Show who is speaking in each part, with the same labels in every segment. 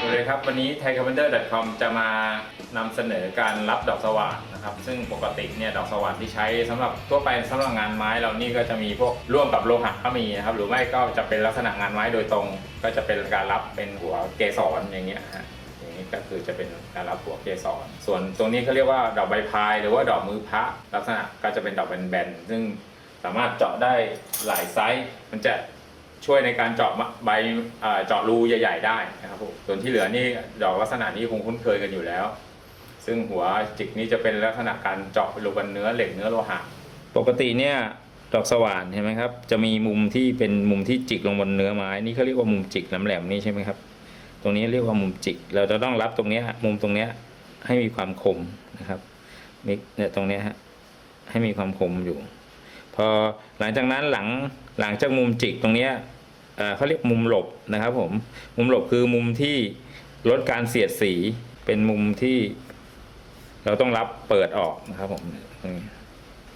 Speaker 1: สวัสดีครับ วันนี้ thaicarpenter.com จะมานำเสนอการรับดอกสว่านนะครับ ซึ่งปกติเนี่ยดอกสว่านที่ใช้สำหรับทั่วไปสำหรับงานไม้เรานี่ก็จะมีพวกร่วมกับโลหะก็มีนะครับ หรือไม่ก็จะเป็นลักษณะงานไม้โดยตรง ก็จะเป็นการรับเป็นหัวเกสรอย่างเงี้ยฮะอย่างนี้ก็คือจะเป็นการรับหัวเกสรส่วนตรงนี้เขาเรียกว่าดอกใบพาย หรือว่าดอกมือพระลักษณะก็จะเป็นดอกแบนๆซึ่งสามารถเจาะได้หลายไซส์มันจะ ช่วยในการเจาะใบเจาะรูใหญ่ ๆ ได้นะครับผมส่วนที่เหลือนี่ดอกลักษณะนี้คงคุ้นเคยกันอยู่แล้ว ซึ่งหัวจิกนี้จะเป็นลักษณะการเจาะไปลงบนเนื้อเหล็กเนื้อโลหะปกติเนี่ยดอกสว่านเห็นไหมครับ จะมีมุมที่เป็นมุมที่จิกลงบนเนื้อไม้นี่เขาเรียกว่ามุมจิกแหลมๆนี่ใช่ไหมครับ ตรงนี้เรียกว่ามุมจิก เราจะต้องรับตรงนี้มุมตรงนี้ให้มีความคมนะครับมีเนี่ยตรงนี้ฮะให้มีความคมอยู่ พอหลังจากนั้นหลังหลังจากมุมจิกตรงนี้เขาเรียกมุมหลบนะครับผมมุมหลบคือมุมที่ลดการเสียดสีเป็นมุมที่เราต้องรับเปิดออกนะครับผมนี้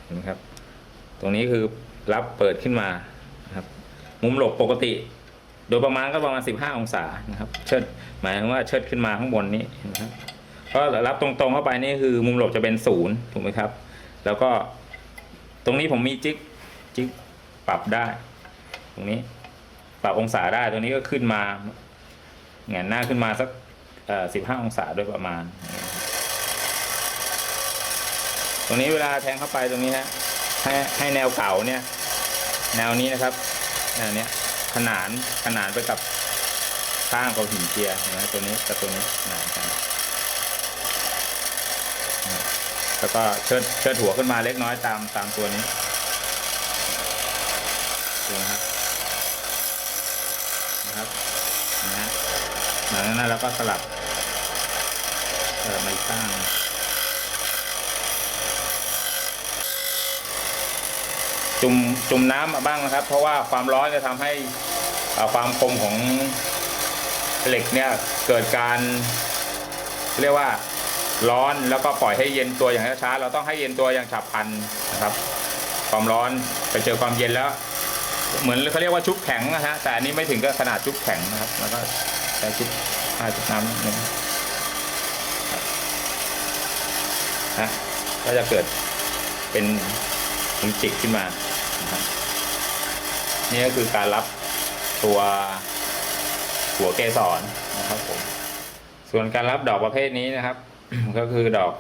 Speaker 1: เห็นไหมครับ ตรงนี้คือรับเปิดขึ้นมานะครับ มุมหลบปกติ โดยประมาณก็ประมาณ 15 องศานะครับ เชิดหมายถึงว่าเชิดขึ้นมาข้างบนนี้นะครับเพราะรับตรงๆเข้าไปนี่คือมุมหลบจะเป็นศูนย์ถูกไหมครับ แล้วก็ ตรงนี้ผมมีจิ๊กจิ๊กปรับได้ ตรงนี้ ปรับองศาได้ตรงนี้ก็ขึ้นมาแหงนหน้าขึ้นมาสักสิบห้าองศาโดยประมาณ ตรงนี้เวลาแทงเข้าไปตรงนี้ฮะให้ให้แนวเก่าเนี่ย แนวนี้นะครับแนวเนี้ยขนานขนานไปกับข้างของหินเจียเห็นไหมตัวนี้กับตัวนี้ขนานกัน แล้วก็เชิดเชิดหัวขึ้นมาเล็กน้อยตามตามตัวนี้ดูนะครับนะครับนะฮะหลังจากนั้นเราก็สลับเออไม่ข้างจุ่มจุ่มน้ำบ้างนะครับ เพราะว่าความร้อนจะทำให้ความคมของเหล็กเนี่ยเกิดการเรียกว่า ร้อนแล้วก็ปล่อยให้เย็นตัวอย่างช้าๆเราต้องให้เย็นตัวอย่างฉับพลันนะครับความร้อนไปเจอความเย็นแล้ว เหมือนเขาเรียกว่าชุบแข็งนะฮะแต่อันนี้ไม่ถึงกับขนาดชุบแข็งนะครับ แล้วก็ใช้ชุบอ่าชุบน้ำนึงนะก็จะเกิดเป็นมุจิกขึ้นมานะครับนี่ก็คือการรับตัวหัวเกสรนะครับผมส่วนการรับดอกประเภทนี้นะครับ ก็คือดอก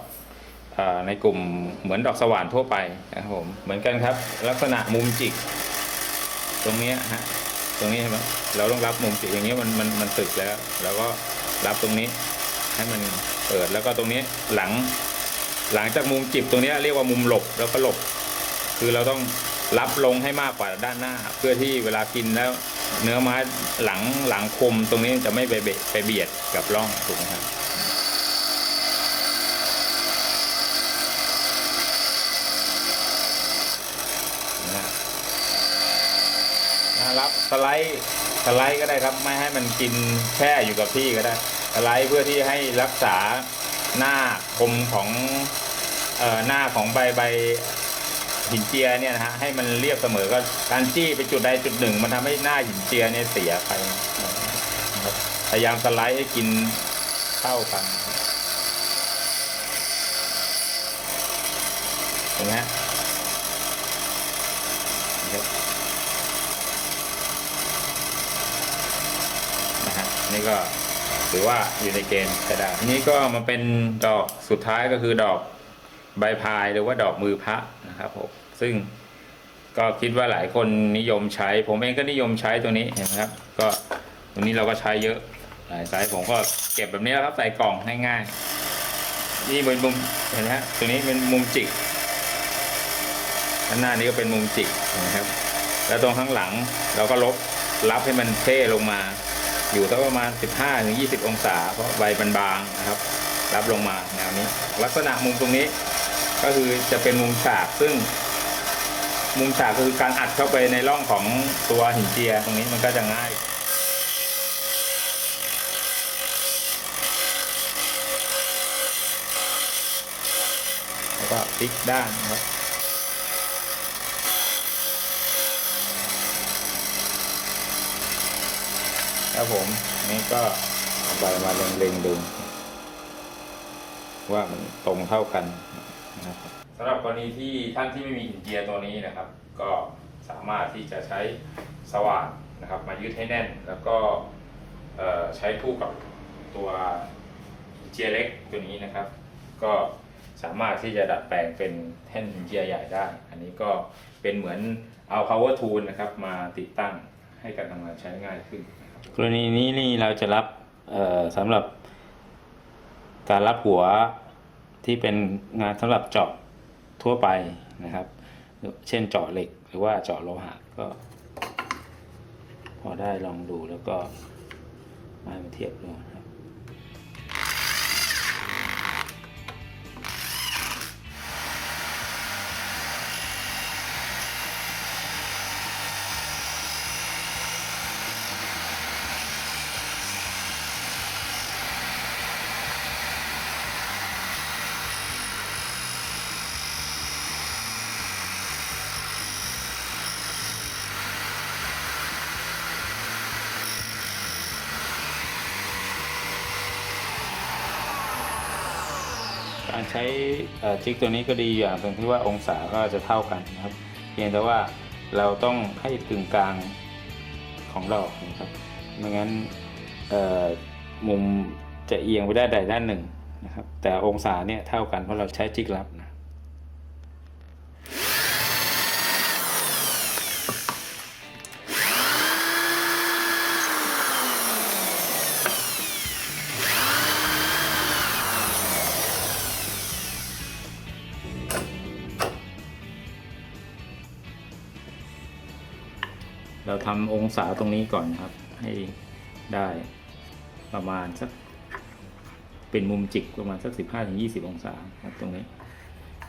Speaker 1: อในกลุ่มเหมือนดอกสว่านทั่วไปนะครับผมเหมือนกันครับ ลักษณะมุมจิก ตรงนี้ฮะตรงนี้ใช่ไหมเราต้องรับมุมจิกอย่างเงี้ยมันมันมันสึกแล้วแล้วก็รับตรงนี้ให้มันเปิดแล้วก็ตรงนี้หลังหลังจากมุมจิบตรงนี้เรียกว่ามุมหลบแล้วก็หลบ คือเราต้องรับลงให้มากกว่าด้านหน้า เพื่อที่เวลากินแล้ว เนื้อไม้หลังหลังคมตรงนี้จะไม่ไปเบะไปเบียดกับร่องถูกไหมครับ นะฮะ นะครับสไลด์สไลด์ก็ได้ครับ ไม่ให้มันกินแช่อยู่กับที่ก็ได้สไลด์เพื่อที่ให้รักษาหน้าคมของเอ่อหน้าของใบใบหินเจียเนี่ยนะฮะให้มันเรียบเสมอก็การจี้ไปจุดใดจุดหนึ่ง มันทำให้หน้าหินเจียเนี่ยเสียไปนะครับพยายามสไลด์ให้กินเข้ากันเห็นไหมฮะ นะครับ นี้ก็ถือว่าอยู่ในเกณฑ์ใช้ได้ทีนี้ก็มาเป็นดอกสุดท้ายก็คือดอกใบพายหรือว่าดอกมือพระนะครับผมซึ่งก็คิดว่าหลายคนนิยมใช้ ผมเองก็นิยมใช้ตัวนี้เห็นไหมครับ ก็ตัวนี้เราก็ใช้เยอะหลายไซส์ผมก็เก็บแบบนี้แล้วครับใส่กล่องง่ายๆนี่เป็นมุมเห็นไหมฮะตัวนี้เป็นมุมจิกด้านหน้านี้ก็เป็นมุมจิกนะครับ แล้วตรงข้างหลังเราก็ลบรับให้มันเท่ลงมา อยู่สักประมาณ 15-20 องศา เพราะใบมันบางนะครับ รับลงมาแนวนี้ ลักษณะมุมตรงนี้ ก็คือจะเป็นมุมฉากซึ่ง มุมฉากก็คือการอัดเข้าไปในร่องของตัวหินเจียตรงนี้มันก็จะง่ายแล้วก็พลิกด้านนะครับ ครับผมนี่ก็เอาไปมาเล็งๆดูว่ามันตรงเท่ากันนะครับสำหรับกรณีที่ท่านที่ไม่มีหินเจียตัวนี้นะครับ ก็สามารถที่จะใช้สว่านนะครับ มายึดให้แน่น แล้วก็ใช้คู่กับตัวหินเจียเล็กตัวนี้นะครับ ก็สามารถที่จะดัดแปลงเป็นแท่นหินเจียใหญ่ได้ อันนี้ก็เป็นเหมือนเอา power tool นะครับ มาติดตั้งให้การทำงานใช้ง่ายขึ้น กรณีนี้นี่เราจะรับสำหรับการรับหัวที่เป็นงานสำหรับเจาะทั่วไปนะครับ เช่นเจาะเหล็กหรือว่าเจาะโลหะก็ พอได้ลองดูแล้วก็มาเทียบดู การใช้จิกตัวนี้ก็ดีอย่างตรงที่ว่าองศาก็จะเท่ากันนะครับ เพียงแต่ว่าเราต้องให้ตึงกลางของดอกนะครับไม่งั้นมุมจะเอียงไปได้ใดด้านหนึ่งนะครับแต่องศาเนี่ยเท่ากันเพราะเราใช้จิกลับนะ เราทำองศาตรงนี้ก่อนนะครับ ให้ได้ประมาณสักเป็นมุมจิกประมาณสัก 15-20 องศาครับตรงนี้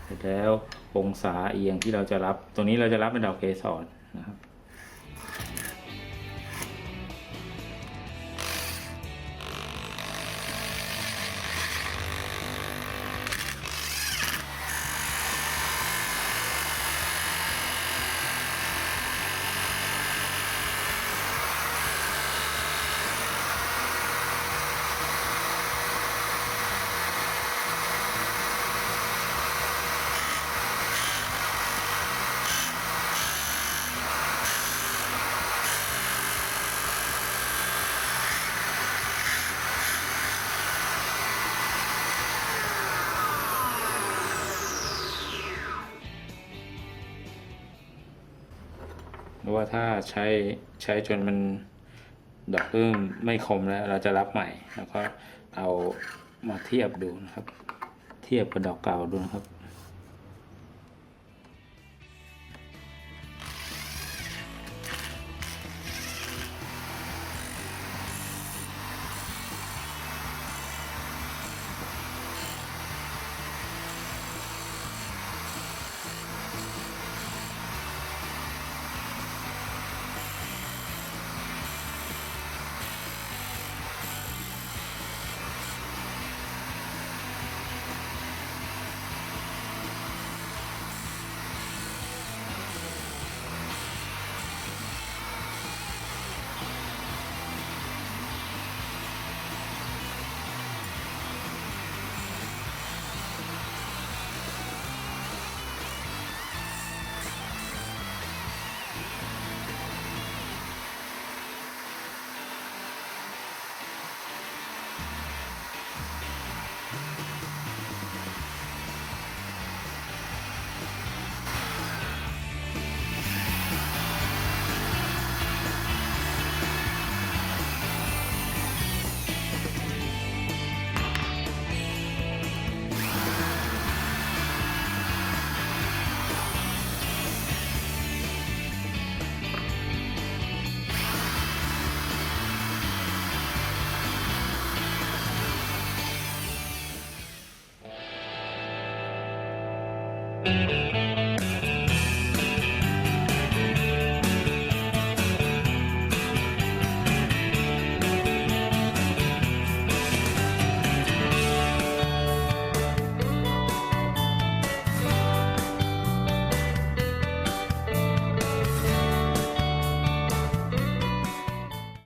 Speaker 1: เสร็จแล้วองศาเอียงที่เราจะรับ ตรงนี้เราจะรับเป็นดอกเกสรนะครับ ว่าถ้าใช้ใช้จนมันดอกเริ่มไม่คมแล้ว เราจะรับใหม่แล้วก็เอามาเทียบดูนะครับ เทียบกับดอกเก่าดูนะครับ